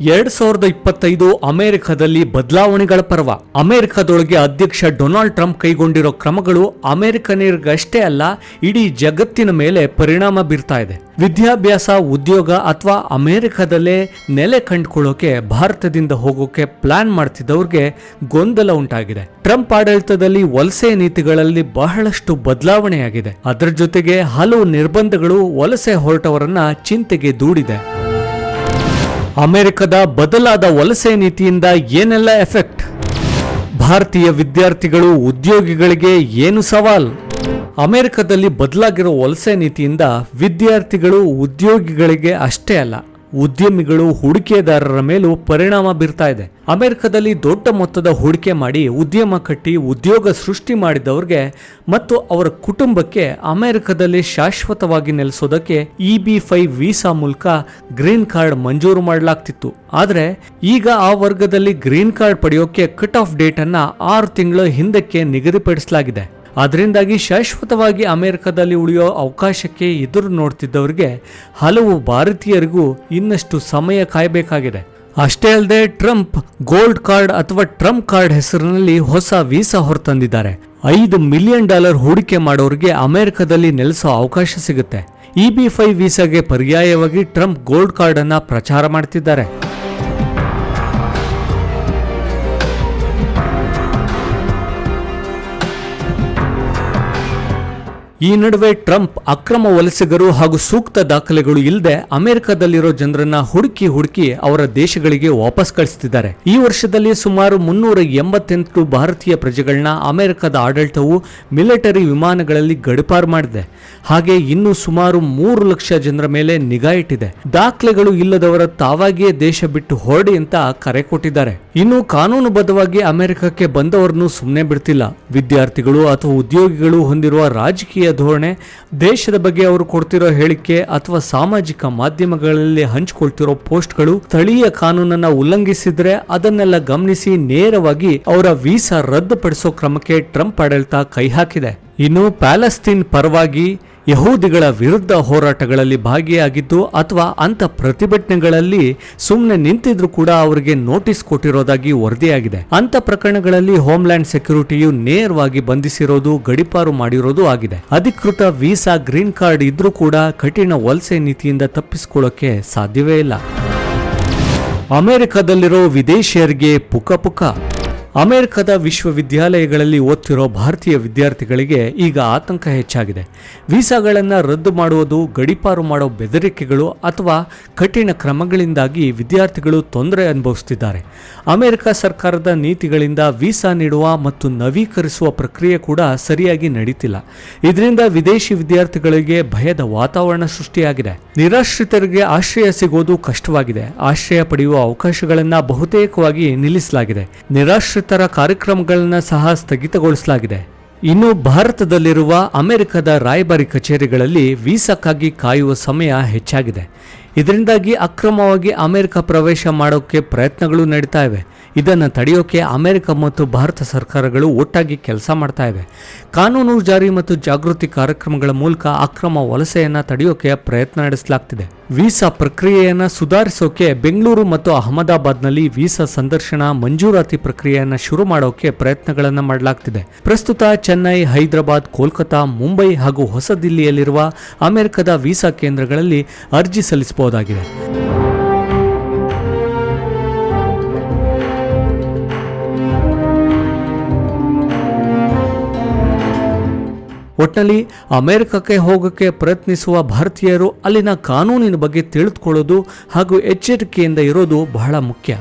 ಎರಡ್ ಸಾವಿರದ ಇಪ್ಪತ್ತೈದು ಅಮೆರಿಕದಲ್ಲಿ ಬದಲಾವಣೆಗಳ ಪರ್ವ. ಅಮೆರಿಕದೊಳಗೆ ಅಧ್ಯಕ್ಷ ಡೊನಾಲ್ಡ್ ಟ್ರಂಪ್ ಕೈಗೊಂಡಿರೋ ಕ್ರಮಗಳು ಅಮೆರಿಕನಿಗಷ್ಟೇ ಅಲ್ಲ, ಇಡೀ ಜಗತ್ತಿನ ಮೇಲೆ ಪರಿಣಾಮ ಬೀರ್ತಾ ಇದೆ. ವಿದ್ಯಾಭ್ಯಾಸ, ಉದ್ಯೋಗ ಅಥವಾ ಅಮೆರಿಕದಲ್ಲೇ ನೆಲೆ ಕಂಡುಕೊಳ್ಳೋಕೆ ಭಾರತದಿಂದ ಹೋಗೋಕೆ ಪ್ಲಾನ್ ಮಾಡ್ತಿದ್ದವ್ರಿಗೆ ಗೊಂದಲ ಉಂಟಾಗಿದೆ. ಟ್ರಂಪ್ ಆಡಳಿತದಲ್ಲಿ ವಲಸೆ ನೀತಿಗಳಲ್ಲಿ ಬಹಳಷ್ಟು ಬದಲಾವಣೆಯಾಗಿದೆ. ಅದರ ಜೊತೆಗೆ ಹಲವು ನಿರ್ಬಂಧಗಳು ವಲಸೆ ಹೊರಟವರನ್ನ ಚಿಂತೆಗೆ ದೂಡಿದೆ. ಅಮೆರಿಕದ ಬದಲಾದ ವಲಸೆ ನೀತಿಯಿಂದ ಏನೆಲ್ಲ ಎಫೆಕ್ಟ್? ಭಾರತೀಯ ವಿದ್ಯಾರ್ಥಿಗಳು, ಉದ್ಯೋಗಿಗಳಿಗೆ ಏನು ಸವಾಲ್? ಅಮೆರಿಕದಲ್ಲಿ ಬದಲಾಗಿರೋ ವಲಸೆ ನೀತಿಯಿಂದ ವಿದ್ಯಾರ್ಥಿಗಳು ಉದ್ಯೋಗಿಗಳಿಗೆ ಅಷ್ಟೇ ಅಲ್ಲ. ಉದ್ಯಮಿಗಳು ಹೂಡಿಕೆದಾರರ ಮೇಲೂ ಪರಿಣಾಮ ಬೀರ್ತಾ ಇದೆ. ಅಮೆರಿಕದಲ್ಲಿ ದೊಡ್ಡ ಮೊತ್ತದ ಹೂಡಿಕೆ ಮಾಡಿ ಉದ್ಯಮ ಕಟ್ಟಿ ಉದ್ಯೋಗ ಸೃಷ್ಟಿ ಮಾಡಿದವ್ರಿಗೆ ಮತ್ತು ಅವರ ಕುಟುಂಬಕ್ಕೆ ಅಮೆರಿಕದಲ್ಲಿ ಶಾಶ್ವತವಾಗಿ ನೆಲೆಸೋದಕ್ಕೆ ಇ ಬಿ ಫೈವ್ ವೀಸಾ ಮೂಲಕ ಗ್ರೀನ್ ಕಾರ್ಡ್ ಮಂಜೂರು ಮಾಡಲಾಗ್ತಿತ್ತು. ಆದರೆ ಈಗ ಆ ವರ್ಗದಲ್ಲಿ ಗ್ರೀನ್ ಕಾರ್ಡ್ ಪಡೆಯೋಕೆ ಕಟ್ ಆಫ್ ಡೇಟ್ ಅನ್ನ ಆರು ತಿಂಗಳ ಹಿಂದಕ್ಕೆ ನಿಗದಿಪಡಿಸಲಾಗಿದೆ. ಅದರಿಂದಾಗಿ ಶಾಶ್ವತವಾಗಿ ಅಮೆರಿಕದಲ್ಲಿ ಉಳಿಯೋ ಅವಕಾಶಕ್ಕೆ ಎದುರು ನೋಡ್ತಿದ್ದವರಿಗೆ ಹಲವು ಭಾರತೀಯರಿಗೂ ಇನ್ನಷ್ಟು ಸಮಯ ಕಾಯಬೇಕಾಗಿದೆ. ಅಷ್ಟೇ ಅಲ್ಲದೆ ಟ್ರಂಪ್ ಗೋಲ್ಡ್ ಕಾರ್ಡ್ ಅಥವಾ ಟ್ರಂಪ್ ಕಾರ್ಡ್ ಹೆಸರಿನಲ್ಲಿ ಹೊಸ ವೀಸಾ ಹೊರತಂದಿದ್ದಾರೆ. ಐದು ಮಿಲಿಯನ್ ಡಾಲರ್ ಹೂಡಿಕೆ ಮಾಡೋರಿಗೆ ಅಮೆರಿಕದಲ್ಲಿ ನೆಲೆಸೋ ಅವಕಾಶ ಸಿಗುತ್ತೆ. ಇ ಬಿ ಫೈವ್ ವೀಸಾಗೆ ಪರ್ಯಾಯವಾಗಿ ಟ್ರಂಪ್ ಗೋಲ್ಡ್ ಕಾರ್ಡನ್ನು ಪ್ರಚಾರ ಮಾಡ್ತಿದ್ದಾರೆ. ಈ ನಡುವೆ ಟ್ರಂಪ್ ಅಕ್ರಮ ವಲಸಿಗರು ಹಾಗೂ ಸೂಕ್ತ ದಾಖಲೆಗಳು ಇಲ್ಲದೆ ಅಮೆರಿಕದಲ್ಲಿರೋ ಜನರನ್ನ ಹುಡುಕಿ ಹುಡುಕಿ ಅವರ ದೇಶಗಳಿಗೆ ವಾಪಸ್ ಕಳಿಸ್ತಿದ್ದಾರೆ. ಈ ವರ್ಷದಲ್ಲಿ ಸುಮಾರು ಮುನ್ನೂರ ಎಂಬತ್ತೆಂಟು ಭಾರತೀಯ ಪ್ರಜೆಗಳನ್ನ ಅಮೆರಿಕದ ಆಡಳಿತವು ಮಿಲಿಟರಿ ವಿಮಾನಗಳಲ್ಲಿ ಗಡಿಪಾರು ಮಾಡಿದೆ. ಹಾಗೆ ಇನ್ನೂ ಸುಮಾರು ಮೂರು ಲಕ್ಷ ಜನರ ಮೇಲೆ ನಿಗಾ ಇಟ್ಟಿದೆ. ದಾಖಲೆಗಳು ಇಲ್ಲದವರ ತಾವಾಗಿಯೇ ದೇಶ ಬಿಟ್ಟು ಹೊರಡಿ ಅಂತ ಕರೆ ಕೊಟ್ಟಿದ್ದಾರೆ. ಇನ್ನು ಕಾನೂನುಬದ್ಧವಾಗಿ ಅಮೆರಿಕಕ್ಕೆ ಬಂದವರನ್ನು ಸುಮ್ಮನೆ ಬಿಡ್ತಿಲ್ಲ. ವಿದ್ಯಾರ್ಥಿಗಳು ಅಥವಾ ಉದ್ಯೋಗಿಗಳು ಹೊಂದಿರುವ ರಾಜಕೀಯ ಧೋರಣೆ, ದೇಶದ ಬಗ್ಗೆ ಅವರು ಕೊಡ್ತಿರೋ ಹೇಳಿಕೆ ಅಥವಾ ಸಾಮಾಜಿಕ ಮಾಧ್ಯಮಗಳಲ್ಲಿ ಹಂಚಿಕೊಳ್ತಿರೋ ಪೋಸ್ಟ್ಗಳು ಸ್ಥಳೀಯ ಕಾನೂನನ್ನ ಉಲ್ಲಂಘಿಸಿದ್ರೆ ಅದನ್ನೆಲ್ಲ ಗಮನಿಸಿ ನೇರವಾಗಿ ಅವರ ವೀಸಾ ರದ್ದುಪಡಿಸೋ ಕ್ರಮಕ್ಕೆ ಟ್ರಂಪ್ ಆಡಳಿತ ಕೈ ಹಾಕಿದೆ. ಇನ್ನು ಪ್ಯಾಲೆಸ್ತೀನ್ ಪರವಾಗಿ ಯಹೂದಿಗಳ ವಿರುದ್ಧ ಹೋರಾಟಗಳಲ್ಲಿ ಭಾಗಿಯಾಗಿದ್ದು ಅಥವಾ ಅಂಥ ಪ್ರತಿಭಟನೆಗಳಲ್ಲಿ ಸುಮ್ಮನೆ ನಿಂತಿದ್ರೂ ಕೂಡ ಅವರಿಗೆ ನೋಟಿಸ್ ಕೊಟ್ಟಿರೋದಾಗಿ ವರದಿಯಾಗಿದೆ. ಅಂಥ ಪ್ರಕರಣಗಳಲ್ಲಿ ಹೋಮ್ಲ್ಯಾಂಡ್ ಸೆಕ್ಯೂರಿಟಿಯು ನೇರವಾಗಿ ಬಂಧಿಸಿರೋದು, ಗಡಿಪಾರು ಮಾಡಿರೋದು ಆಗಿದೆ. ಅಧಿಕೃತ ವೀಸಾ ಗ್ರೀನ್ ಕಾರ್ಡ್ ಇದ್ರೂ ಕೂಡ ಕಠಿಣ ವಲಸೆ ನೀತಿಯಿಂದ ತಪ್ಪಿಸಿಕೊಳ್ಳೋಕೆ ಸಾಧ್ಯವೇ ಇಲ್ಲ. ಅಮೆರಿಕದಲ್ಲಿರೋ ವಿದೇಶಿಯರಿಗೆ ಪುಕ ಪುಕ ಅಮೆರಿಕದ ವಿಶ್ವವಿದ್ಯಾಲಯಗಳಲ್ಲಿ ಓದ್ತಿರೋ ಭಾರತೀಯ ವಿದ್ಯಾರ್ಥಿಗಳಿಗೆ ಈಗ ಆತಂಕ ಹೆಚ್ಚಾಗಿದೆ. ವೀಸಾಗಳನ್ನು ರದ್ದು ಮಾಡುವುದು, ಗಡಿಪಾರು ಮಾಡೋ ಬೆದರಿಕೆಗಳು ಅಥವಾ ಕಠಿಣ ಕ್ರಮಗಳಿಂದಾಗಿ ವಿದ್ಯಾರ್ಥಿಗಳು ತೊಂದರೆ ಅನುಭವಿಸುತ್ತಿದ್ದಾರೆ ಅಮೆರಿಕ ಸರ್ಕಾರದ ನೀತಿಗಳಿಂದ ವೀಸಾ ನೀಡುವ ಮತ್ತು ನವೀಕರಿಸುವ ಪ್ರಕ್ರಿಯೆ ಕೂಡ ಸರಿಯಾಗಿ ನಡೀತಿಲ್ಲ. ಇದರಿಂದ ವಿದೇಶಿ ವಿದ್ಯಾರ್ಥಿಗಳಿಗೆ ಭಯದ ವಾತಾವರಣ ಸೃಷ್ಟಿಯಾಗಿದೆ. ನಿರಾಶ್ರಿತರಿಗೆ ಆಶ್ರಯ ಸಿಗೋದು ಕಷ್ಟವಾಗಿದೆ. ಆಶ್ರಯ ಪಡೆಯುವ ಅವಕಾಶಗಳನ್ನು ಬಹುತೇಕವಾಗಿ ನಿಲ್ಲಿಸಲಾಗಿದೆ. ನಿರಾಶ್ರಿತರ ಕಾರ್ಯಕ್ರಮಗಳನ್ನು ಸಹ ಸ್ಥಗಿತಗೊಳಿಸಲಾಗಿದೆ. ಇನ್ನು ಭಾರತದಲ್ಲಿರುವ ಅಮೆರಿಕದ ರಾಯಭಾರಿ ಕಚೇರಿಗಳಲ್ಲಿ ವೀಸಾಕ್ಕಾಗಿ ಕಾಯುವ ಸಮಯ ಹೆಚ್ಚಾಗಿದೆ. ಇದರಿಂದಾಗಿ ಅಕ್ರಮವಾಗಿ ಅಮೆರಿಕ ಪ್ರವೇಶ ಮಾಡೋಕ್ಕೆ ಪ್ರಯತ್ನಗಳು ನಡೀತಾ ಇವೆ. ಇದನ್ನು ತಡೆಯೋಕೆ ಅಮೆರಿಕ ಮತ್ತು ಭಾರತ ಸರ್ಕಾರಗಳು ಒಟ್ಟಾಗಿ ಕೆಲಸ ಮಾಡ್ತಾ ಇವೆ. ಕಾನೂನು ಜಾರಿ ಮತ್ತು ಜಾಗೃತಿ ಕಾರ್ಯಕ್ರಮಗಳ ಮೂಲಕ ಅಕ್ರಮ ವಲಸೆಯನ್ನು ತಡೆಯೋಕೆ ಪ್ರಯತ್ನ ನಡೆಸಲಾಗ್ತಿದೆ. ವೀಸಾ ಪ್ರಕ್ರಿಯೆಯನ್ನು ಸುಧಾರಿಸೋಕೆ ಬೆಂಗಳೂರು ಮತ್ತು ಅಹಮದಾಬಾದ್ನಲ್ಲಿ ವೀಸಾ ಸಂದರ್ಶನ, ಮಂಜೂರಾತಿ ಪ್ರಕ್ರಿಯೆಯನ್ನು ಶುರು ಮಾಡೋಕೆ ಪ್ರಯತ್ನಗಳನ್ನು ಮಾಡಲಾಗ್ತಿದೆ. ಪ್ರಸ್ತುತ ಚೆನ್ನೈ, ಹೈದರಾಬಾದ್, ಕೋಲ್ಕತಾ, ಮುಂಬೈ ಹಾಗೂ ಹೊಸ ದಿಲ್ಲಿಯಲ್ಲಿರುವ ಅಮೆರಿಕದ ವೀಸಾ ಕೇಂದ್ರಗಳಲ್ಲಿ ಅರ್ಜಿ ಸಲ್ಲಿಸಬಹುದಾಗಿದೆ. ಒಟ್ಟಿನಲ್ಲಿ ಅಮೆರಿಕಕ್ಕೆ ಹೋಗೋಕ್ಕೆ ಪ್ರಯತ್ನಿಸುವ ಭಾರತೀಯರು ಅಲ್ಲಿನ ಕಾನೂನಿನ ಬಗ್ಗೆ ತಿಳಿದುಕೊಳ್ಳೋದು ಹಾಗೂ ಎಚ್ಚರಿಕೆಯಿಂದ ಇರೋದು ಬಹಳ ಮುಖ್ಯ.